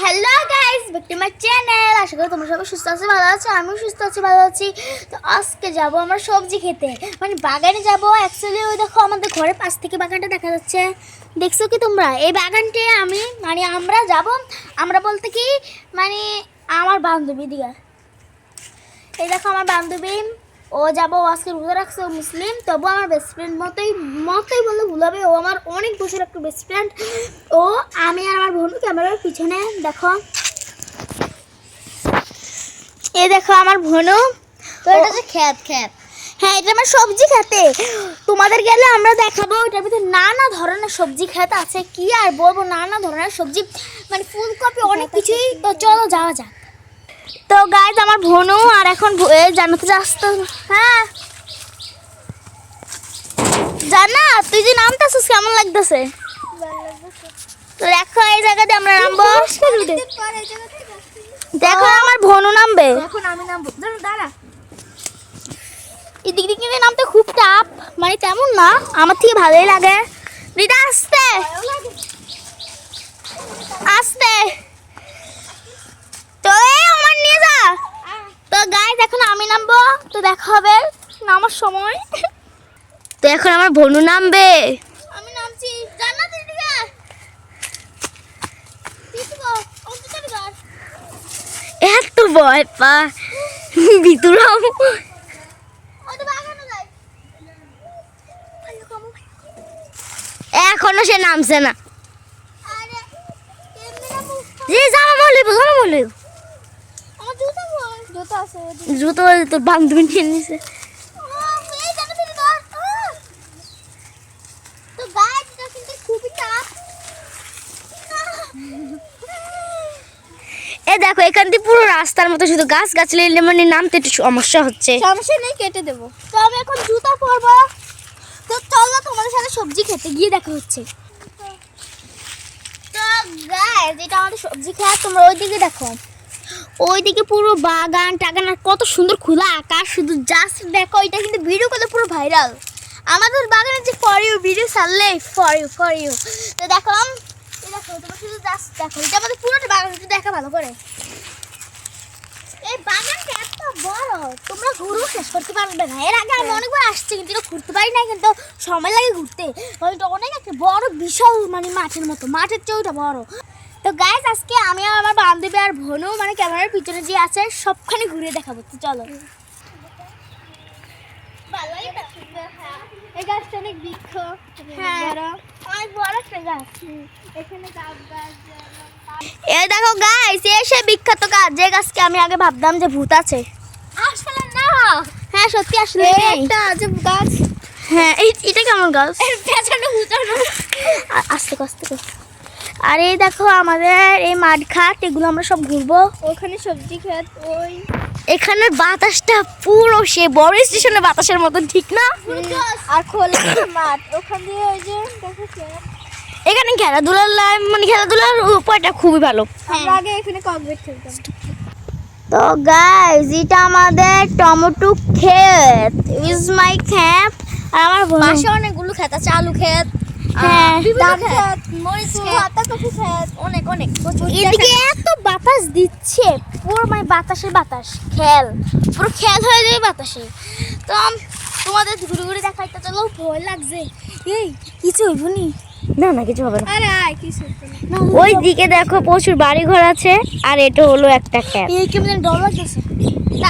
Hello guys back to my channel আশা করি তোমরা সবাই সুস্থ আছো, ভালো আছো, আমিও সুস্থ আছি, ভালো আছি। তো আজকে যাব আমরা সবজি খেতে। মানে বাগানে যাব। অ্যাকচুয়ালি ওই দেখো আমাদের ঘরের পাশ থেকে বাগানটা দেখা যাচ্ছে। দেখছ কি তোমরা? এই বাগানটি আমি মানে আমরা যাব, আমরা বলতে কি মানে আমার বান্ধবী দিঘা এই দেখো আমার বান্ধবী। ও যাব আজকে রোজা রাখছে ও মুসলিম তবু আমার বেস্ট ফ্রেন্ড মতোই মতোই বললে ভুল হবে ও আমার অনেক বছর একটা বেস্ট ফ্রেন্ড ও আমি আর আমার বোন ক্যামেরার পিছনে দেখো। এ দেখো আমার বোনও তো এটা যে খ্যাত খ্যাত। হ্যাঁ এটা আমার সবজি খেতে। তোমাদের গেলে আমরা দেখাবো এটার ভিতরে নানা ধরনের সবজি খেতে আছে। কি আর বলব নানা ধরনের সবজি। মানে ফুলকপি অনেক কিছুই তো চলো যাওয়া যাক। তো গাইজ আমার বোনও আর এখন জানাতে যাচ্ছে। হ্যাঁ। জানা তুই যে নামতেছিস কেমন লাগতেছে? তো দেখো এই জায়গাতে আমরা নামবো। দেখো আমার ভনু নামবে। এখন আমি দাঁড়া এদিক দিক নামতে খুব টাপ মানে তেমন না আমার থেকে ভালোই লাগে। রিতা আসতে। আসতে তো এই আমার নিয়ে যা তো গাইজ এখন আমি নামবো। তো দেখা হবে নামার সময়। তো এখন আমার ভনু নামবে। আমি নামছি। জান্নাত দিদিকে এত ভয় পা। ভিতরাও এখনও সে নামছে না। যে জামা মলিব জামা মলিব জুতো তোর বান্ধবী নিয়ে নিছে। এ দেখো এখান দিয়ে পুরো রাস্তার মতো শুধু গাছ গাছলে মানে নামতে একটু সমস্যা হচ্ছে। সমস্যা নেই কেটে দেবো। তো আমি এখন জুতা পরবো। তো চলো তোমাদের সাথে সবজি খেতে গিয়ে দেখা হচ্ছে। তো গাইস এটা আমাদের সবজি খেয়ে তোমরা ওইদিকে দেখো। ওইদিকে পুরো বাগান টাগান, আর কত সুন্দর খোলা আকাশ, শুধু জাস্ট দেখো, এটা কিন্তু ভিডিও করলে পুরো ভাইরাল আমাদের বাগানে যে ফর ইউ ভিডিও ছাড়লে ফর ইউ ফর ইউ তো দেখো পুরোটা বাগান দেখা ভালো করে। এই বাগানটা এত বড়, তোমরা এর আগে কিন্তু ঘুরতে পারি না কিন্তু সময় লাগে ঘুরতে। ওইটা অনেক একটা বড় বিশাল মানে মাঠের মতো, মাঠের চেয়ে বড়। তো গাইজ আজকে আমি আর আমার বান্ধবী আর ভনু মানে ক্যামেরার পিছনে যে আছে সবখানে ঘুরে দেখাবো। তো চলো। এই গাছটা অনেক বৃক্ষ। হ্যাঁ। অনেক বড় একটা গাছ। এখানে গাছ গাছ দেখো গাইস সে বিখ্যাত গাছ যে গাছকে আমি আগে ভাবতাম যে ভূত আছে। আসলে না। হ্যাঁ সত্যি আসলে। একটা আজব গাছ। হ্যাঁ এই এটা কেমন গাছ? পেছনে আস্তে আস্তে। আর এই দেখো আমাদের এই মাঠ ঘাট এগুলো আমরা সব ঘুরবো। ওখানে সবজি খেত ওই। এখানে বাতাসটা পুরো সে বড় স্টেশনের বাতাসের মতন ঠিক না? আর খোলা মাঠ ওখান দিয়ে ওই যে এখানে খেলাধুলার লাইন মানে খেলাধুলার উপায়টা খুবই ভালো। আমরা আগে এখানে ককবেট খেলতাম। তো গাইজ এটা আমাদের টমেটো ক্ষেত। ইজ মাই ক্ষেত আর আমার পাশে অনেকগুলো খেত আছে আলু খেত হ্যাঁ, এত বাতাস দিচ্ছে পুরো মানে বাতাসের বাতাস খেল পুরো খেল হয়ে যাবে বাতাসে। তো তোমাদের ঘুরে ঘুরে দেখাইতে চলো ভয় লাগছে। এই কিছু হইব নি? না না কিছু হবে না। ওই দিকে দেখো প্রচুর বাড়ি ঘর আছে আর এটা হলো একটা এই কেমন যেন ডর লাগতেছে।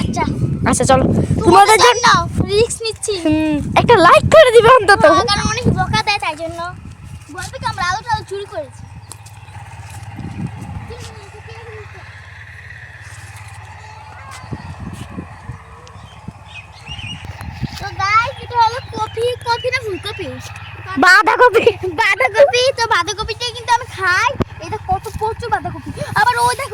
আচ্ছা আচ্ছা চলো। তোমাদের তোমাদের জান রিস্ক নিচ্ছি। হুম, একটা লাইক করে দিবে অন্তত। কারণ অনেক বকা দেয় তাই জন্য। বলবে কি আমরা আলো টালো চুরি করেছি। তো গাইস এটা হলো কফি কফি না ফুলকপি? বাঁধাকপি। বাঁধাকপি তো বাঁধাকপিটা কিন্তু আমি খাই। এটা কত প্রচুর বাঁধাকপি। আবার ওই দেখো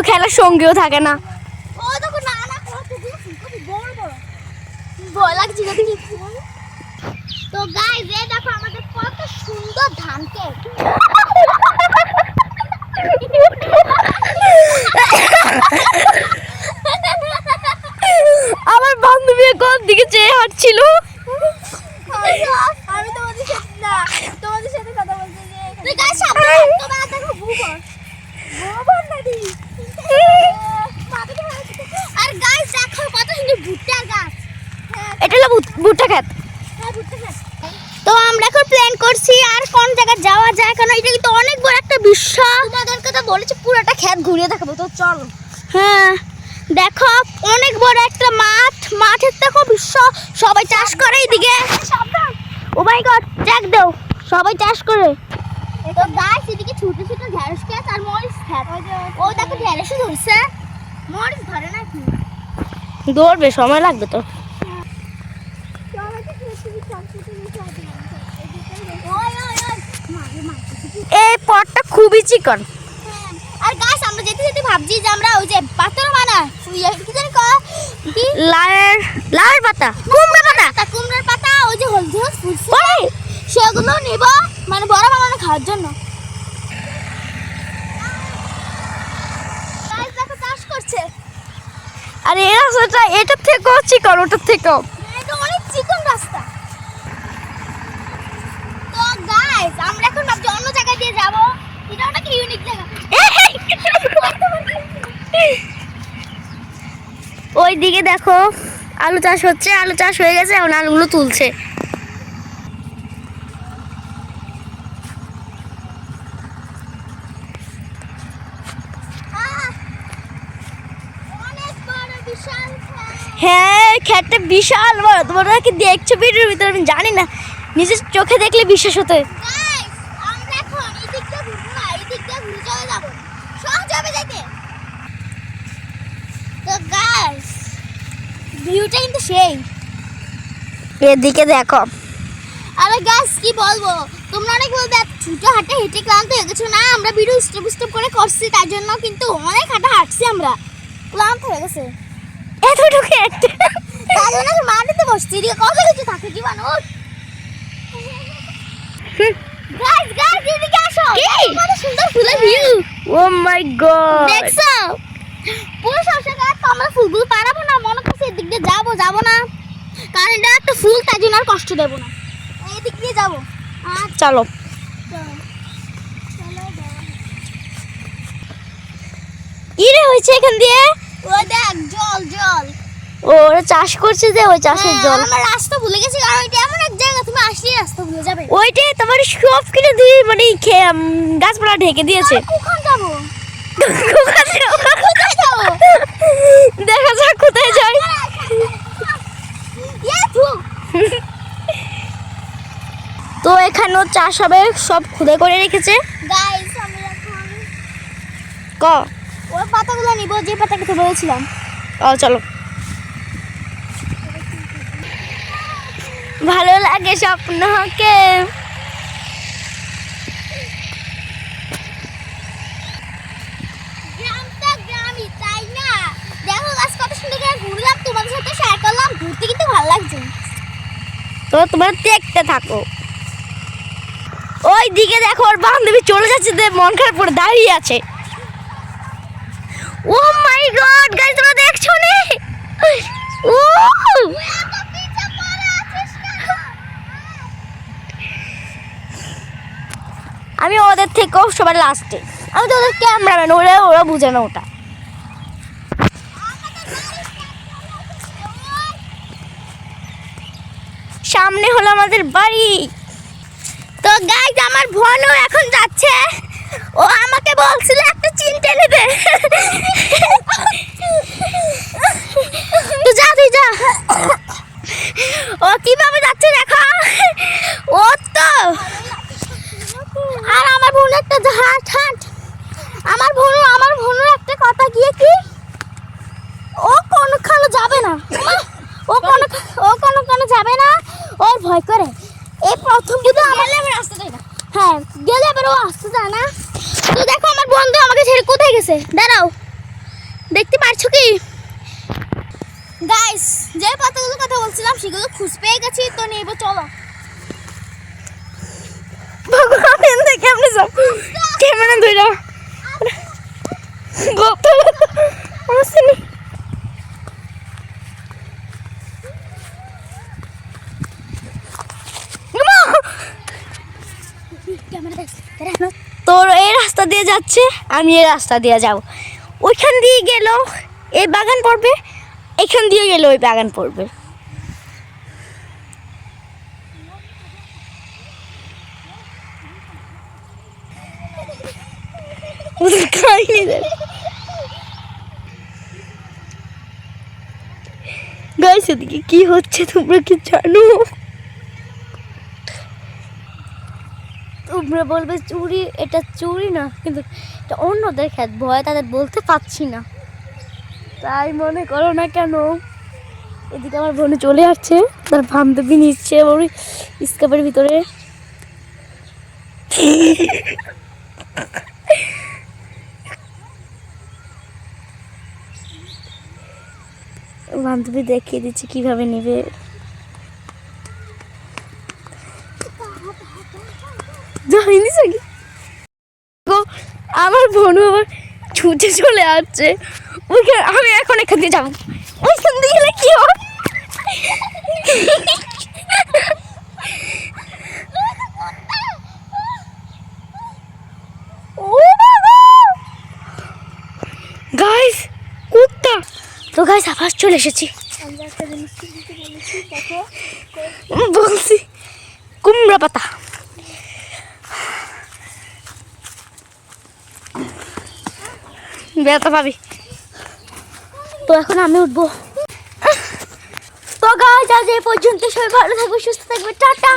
তো খেলার সঙ্গীও থাকে না। তো এই দেখো আমাদের কত সুন্দর ধান আমার বান্ধবী কোন দিকে চেয়ে হাঁটছিল? আমি তোমাদের সাথে না তোমাদের সাথে কথা বলতে যে তুই গাইস তোমার দেখো ভূগোল ভূগোল নাকি আর গাইস দেখো কত সুন্দর ভুট্টা গাছ হ্যাঁ এটা হলো ভুট- ভুট্টা খেত। হ্যাঁ, ভুট্টা গাছ। তো আমরা এখন প্ল্যান করছি আর কোন জায়গায় যাওয়া যায় কারণ এটা কিন্তু অনেক বড় একটা বিশ্ব তোমাদেরকে তো বলেছি পুরোটা ক্ষেত ঘুরিয়ে দেখাবো তো চলো। হ্যাঁ দেখো অনেক বড় একটা মাঠ। মাঠের দেখো বিশ্ব সবাই চাষ করে এইদিকে ও মাই গড জ্যাক দাও সবাই চাষ করে। তো গাছ এদিকে ছোট ছোট ঢেঁড়স গাছ আর মরিচ ক্ষেত ও দেখো ঢেঁড়সও ধরছে। মরিচ ধরে নাকি? দৌড়বে সময় লাগবে তো এই পটটা খুবই চিকন। আর গাছ আমরা যেতে যেতে ভাবছি যে আমরা ওই যে পাথর বানা কি জানি কয়? লালের পাতা কুমড়া পাতা। তা কুমড়ার পাতা ওই যে হলদি ফুটছে। সেগুলো নিব মানে বড় বানানো খাওয়ার জন্য। চাষ করছে। আর এই রাস্তাটা এটার থেকেও চিকন ওটার থেকেও। এটা অনেক চিকন রাস্তা। তো গাইস আমরা এখন ভাবছি অন্য জায়গায় দিয়ে যাব। এটা অনেক ইউনিক জায়গা ওই দিকে দেখো আলু চাষ হচ্ছে আলু চাষ হয়ে গেছে এখন আলুগুলো তুলছে। হ্যাঁ খেতটা বিশাল বড়। তোমরা কি দেখছ ভিডিওর ভিতরে? আমি জানি না। নিজের চোখে দেখলে বিশ্বাস হতে। আমরা এখন দিয়ে ঘুরবো না, এই দিক দিয়ে ঘুরে চলে যাব। সহজ হবে যেতে। তো guys, ভিউটা কিন্তু সেই। এদিকে দেখো। আরে গাছ কি বলব? তোমরা অনেক বলবে ছুটে হাঁটে হেঁটে ক্লান্ত হয়ে গেছো না? আমরা ভিডিও স্টেপ স্টেপ করে করছি তার জন্য কিন্তু অনেক হাঁটা হাঁটছি আমরা। ক্লান্ত হয়ে গেছে। এতটুকু তার জন্য মাটিতে বসছি এদিকে কত কিছু থাকে কি মানুষ গাইস গাইস এদিকে আসো কত সুন্দর ফুলের ভিউ ও মাই গড দেখছ? পুরো সরষে গাছ তো আমরা ফুলগুলো পারাবো না মনে করছি এদিক দিয়ে যাব যাব না। কারণ এটা একটা ফুল তাই জন্য আর কষ্ট দেবো না। এদিক দিয়ে যাব। চলো। কি রে হয়েছে এখান দিয়ে? ওই দেখ জল জল। ও ওরা চাষ করছে যে ওই চাষের হ্যাঁ, জল। আমার রাস্তা ভুলে গেছি কারণ এটা এমন তুমি আসলেই রাস্তা ভুলে যাবে। ওইটাই তোমার সব কিছু দিয়ে মানে গাছপালা ঢেকে দিয়েছে। কখন যাব? দেখা যাক কোথায় যাই। তো এখানেও চাষ হবে সব খুদে করে রেখেছে। ক? ওই পাতাগুলো নিব যে পাতা খেতে বলেছিলাম ও চলো ভালো লাগে স্বপ্নকে গ্রামটা গ্রামই তাই না দেখো গাছ কত সুন্দর করে ঘুরলাম তোমাদের সাথে শেয়ার করলাম ঘুরতে কিন্তু ভালো লাগছে। তো তোমরা দেখতে থাকো। ওই দিকে দেখো ওর বান্ধবী চলে যাচ্ছে মন খারাপ করে দাঁড়িয়ে আছে। ও মাই গড গাইস তোমরা দেখছ নে? ও এত পিছে পড়ে আছিস কেন? আমি ওদের থেকেও সবার লাস্টে আমি তো ওদের ক্যামেরাম্যান ওরা ওরা বুঝে না ওটা। সামনে হলো আমাদের বাড়ি। তো গাইজ আমার বোনও এখন যাচ্ছে। ও আমাকে বলছিল, একটা চিন নেবে। যা তুই যা। ও কীভাবে যাচ্ছে দেখো ও তো আর আমার বোন একটা হাট হাট আমার বোন আমার বোনের কি? ও কোনো যাবে না। ও কোনো ও কোনো কোনো যাবে না। ওর ভয় করে। এই প্রথম কিন্তু আমার রাস্তা যায় না। হ্যাঁ গেলে আবার ও আসতে যায় না। তো বন্ধু আমাকে ছেড়ে কোথায় গেছে? দাঁড়াও। দেখতে পারছ কি? গাইস যে পাতাগুলো কথা বলছিলাম সেগুলো খুঁজ পেয়ে গেছি। তো নেব চলো। ভগবান কেমনে যাও কেমনে ধইরা গত তোর এই রাস্তা দিয়ে যাচ্ছে, আমি এই রাস্তা দিয়ে যাব। ওইখান দিয়ে গেল, এই বাগান পড়বে, এখান দিয়ে গেলে ওই বাগান পড়বে। খাইনি এদিকে কি হচ্ছে তোমরা কি জানো? তোমরা বলবে চুরি, এটা চুরি না, কিন্তু এটা অন্যদের খেত ভয়, তাদের বলতে পারছি না। তাই মনে করো না কেন? এদিকে আমার বোনে চলে আসছে, তার বান্ধবী নিচ্ছে ওর স্কাপের ভিতরে। বান্ধবী দেখিয়ে দিচ্ছে কীভাবে নিবে। আমার বোনু আবার ছুটে চলে আসছে। ওইখানে আমি এখন এখান দিয়ে যাব। ওইখান দিয়ে গেলে কি গাইস কুত্তা! তো গাইস আবার চলে এসেছি। বলেছি? কুমড়া পাতা। বেতা পাবি। তো এখন আমি উঠবো। তো গাছ আজ এই পর্যন্ত সবাই ভালো থাকবে সুস্থ থাকবে। টাটা।